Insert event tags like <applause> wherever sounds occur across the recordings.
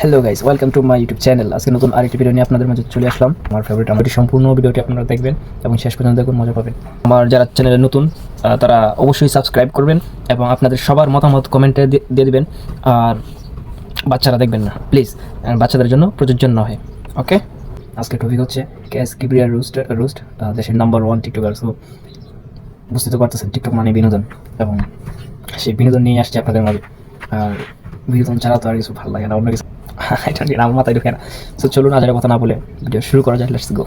Hello guys welcome to my YouTube channel আজকে নতুন আরেকটি ভিডিও নিয়ে আপনাদের মাঝে চলে আসলাম। আমার ফেভারিট আমার সম্পূর্ণ ভিডিওটি আপনারা দেখবেন এবং শেষ পর্যন্ত দেখুন, মজা পাবেন। আমার যারা চ্যানেলে নতুন তারা অবশ্যই সাবস্ক্রাইব করবেন এবং আপনাদের সবার মতামত কমেন্টে দিয়ে দেবেন। আর বাচ্চারা দেখবেন না প্লিজ বাচ্চাদের জন্য প্রযোজ্য নয় ওকে আজকে টপিক হচ্ছে ক্যাশ কিবরিয়ার রুস্ট রুস্ট দেশের নাম্বার ওয়ান টিকটকার সো বুঝতে তো পারতেছেন টিকটক মানে বিনোদন। এবং সেই বিনোদন নিয়ে আসছে আপনাদের মাঝে। আর বিনোদন ছাড়া তো আর কিছু ভালো লাগে না, অন্য কিছু এটা আমার মাথায় ঢুকে না তো চলুন আজের কথা না বলে ভিডিও শুরু করা যায় লেটস গো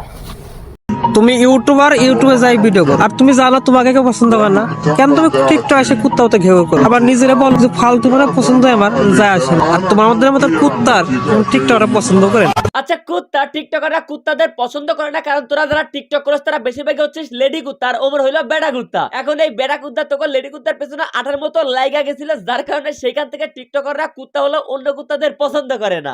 তুমি ইউটিউবার, ইউটিউবে যাই ভিডিও করো। আর তুমি জানো তোমাকে কেউ পছন্দ করে না। কেন তুমি টিকটক এসে কুত্তাতে ঘেউ করো? আবার নিজেরা বল যে ফালতু মানে পছন্দ আমার, যায় আসে আর তোমার মধ্যে মতো কুত্তার টিকটকটা পছন্দ করে। আচ্ছা কুত্তা, টিকটকাররা কুত্তাদের পছন্দ করে না, কারণ তোরা যারা টিকটক করস তারা বেশিরভাগ হচ্ছে লেডি কুত্তা। আর ওমর হইল বেড়া কুত্তা। এখন এই বেড়া কুত্তা তোকে লেডি কুত্তার পেছনে আঠার মতো লাইগা গেছিল, যার কারণে সেখান থেকে টিকটকাররা কুত্তা হলো অন্য কুত্তাদের পছন্দ করে না।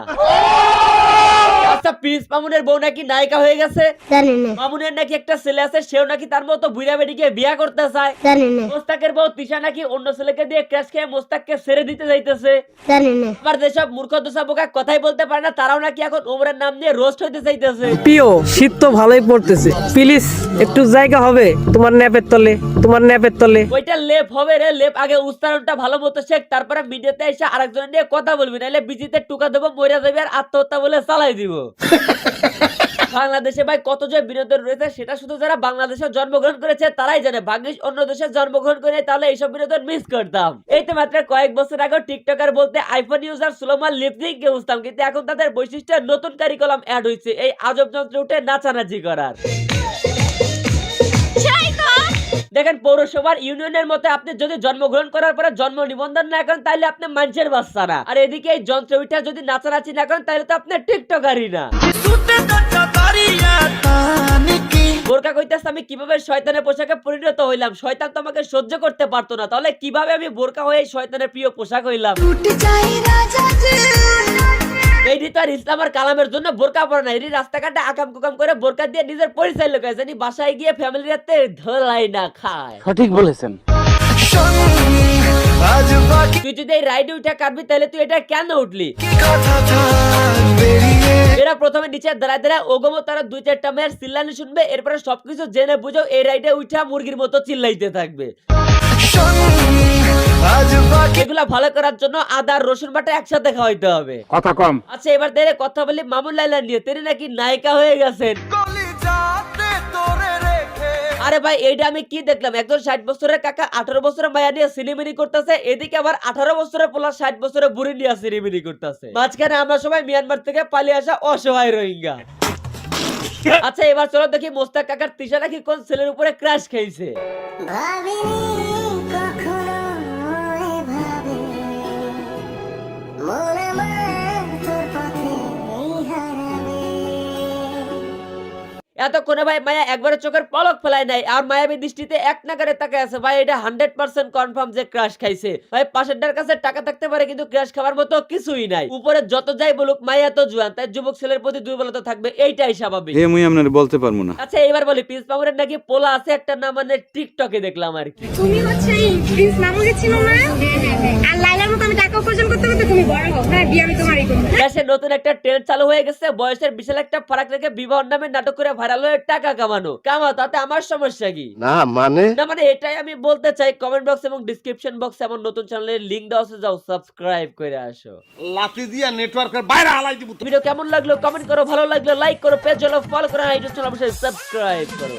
আচ্ছা পিস মামুনের বউ নাকি নায়িকা হয়ে গেছে? জানি না। মামুনের নাকি একটা ছেলে আছে সেও নাকি তার মতো বুড়া বেডিকে বিয়া করতে চায়? জানি না। মোস্তাকের বউ তিশা নাকি অন্য ছেলেকে দিয়ে ক্র্যাশ খেয়ে মোস্তাককে ছেড়ে দিতে যাইতেছে? জানি না। আবার যেসব মূর্খ দোষা বোকা কথাই বলতে পারে না তারাও নাকি এখন ওমরের নাম নিয়ে রোস্ট হইতে চাইতেছে। প্রিয় শীত তো ভালোই পড়তেছে। প্লিজ একটু জায়গা হবে তোমার ন্যাপের তলে তোমার ন্যাপের তলে। ওইটা লেপ হবে রে লেপ। আগে উচ্চারণটা ভালো মতো শেখ তারপরে মিডিয়াতে এসে আরেকজন নিয়ে কথা বলবি নাহলে বিজিতে টুকা দেবো মরে যাবে আর আত্মহত্যা বলে চালাই দিব। <laughs> বাংলাদেশে ভাই কত যে বিনোদন রয়েছে, সেটা শুধু যারা বাংলাদেশে জন্মগ্রহণ করেছে, তারাই জানে। ভাগ্যিস অন্য দেশে জন্মগ্রহণ করে তাহলে এইসব বিনোদন মিস করতাম। এই তো মাত্র কয়েক বছর আগে টিকটকার বলতে আইফোন ইউজার সুলোমান লিপজিং কে বুঝতাম, কিন্তু এখন তাদের বৈশিষ্ট্যের নতুন কারিকুলাম অ্যাড হয়েছে এই আজব যন্ত্রে উঠে নাচানাচি করার। দেখেন পৌরসভার ইউনিয়নের মতে আপনি যদি জন্মগ্রহণ করার পরে জন্ম নিবন্ধন না করেন তাহলে আপনি মানুষের বাচ্চা না। আর এদিকে এই যন্ত্র উঠা যদি নাচানাচি না করেন তাহলে তো আপনি টিকটকারই না। বোরকা কইতাছে আমি কীভাবে শয়তানের পোশাকে পরিণত হইলাম? শয়তান তো আমাকে সহ্য করতে পারতো না। তাহলে কীভাবে আমি বোরকা হয়ে শয়তানের প্রিয় পোশাক হইলাম? এইটি তো আর ইসলাম আর কালামের জন্য বোরকা পরে না। এটি রাস্তাঘাটে আকাম কুকাম করে বোরকা দিয়ে নিজের পরিচয় লোকায় জানি বাসায় গিয়ে ফ্যামিলির হাতে ধলাই না খায়। তুই যদি এই রাইডে উঠে কাটবি তাহলে তুই এটা কেন উঠলি? এরা প্রথমে নিচে দাঁড়ায় দাঁড়ায় ওগমো তারা দুই চারটা মেয়ের চিল্লানি শুনবে এরপরে সবকিছু জেনে বুঝো এই রাইডে উঠা মুরগির মতো চিল্লাইতে থাকবে। এগুলা ভালো করার জন্য আদা রসুন বাটা একসাথে খাওয়াইতে হবে। কথা কম। আচ্ছা এবার দেখে কথা বলি মামুন লাইলা নিয়ে। তিনি নাকি নায়িকা হয়ে গেছেন। আরে ভাই এইটা আমি কি দেখলাম? একজন ষাট বছরের কাকা আঠারো বছরের মায়া নিয়ে সিনেমিনি করতেছে এদিকে আবার আঠারো বছরের পোলা ষাট বছরের বুড়ি নিয়ে সিনেমিনি করতেছে। মাঝখানে আমরা সবাই মিয়ানমার থেকে পালিয়ে আসা অসহায় রোহিঙ্গা। আচ্ছা এবার চলো দেখি মোস্তাক কাকার তিশা নাকি কোন ছেলের উপরে ক্র্যাশ খেয়েছে এতক্ষণে ভাই মায়া একবারে চোখের পলক ফেলায় নাই আর মায়াবী দৃষ্টিতে এক নাগারে তাকে আছে। ভাই এটা হান্ড্রেড পার্সেন্ট কনফার্ম যে ক্রাশ খাইছে। ভাই পাশেরটার কাছে টাকা থাকতে পারে কিন্তু ক্রাশ খাবার মতো কিছুই নাই। উপরে যত যাই বলুক মায়া তো জুয়ান তাই যুবক ছেলের প্রতি দুর্বলতা থাকবে এইটাই স্বাভাবিক। এ মুই আপনার বলতে পারব না। আচ্ছা এবার বলি পিস পামুরের নাকি পোলা আছে একটা নাম মানে টিকটকে দেখলাম আর কি। তুমি হচ্ছে এই প্রিন্স মামুকে চিনো না? আর লাইলার মতো আমি টাকা উপার্জন করতে করতে তুমি বড় হও হ্যাঁ বিয়ে আমি তোমারই করব দেশে নতুন একটা ট্রেন্ড চালু হয়ে গেছে। বয়সের বিশাল একটা ফারাক রেখে বিবাহ নামে নাটক করে ভাইরাল হয়ে টাকা কামানো। কামা তাতে আমার সমস্যা কি? না মানে? না মানে এটাই আমি বলতে চাই কমেন্ট বক্স এবং ডিসক্রিপশন বক্স আমার নতুন চ্যানেলের লিংক দেওয়া আছে যাও সাবস্ক্রাইব করে আসো। লাফি দিয়া নেটওয়ার্কের বাইরে হালাই দিব ভিডিও কেমন লাগল কমেন্ট করো ভালো লাগল লাইক করো পেজ হলো ফলো করো ইউটিউব চ্যানেল অবশ্যই সাবস্ক্রাইব করো।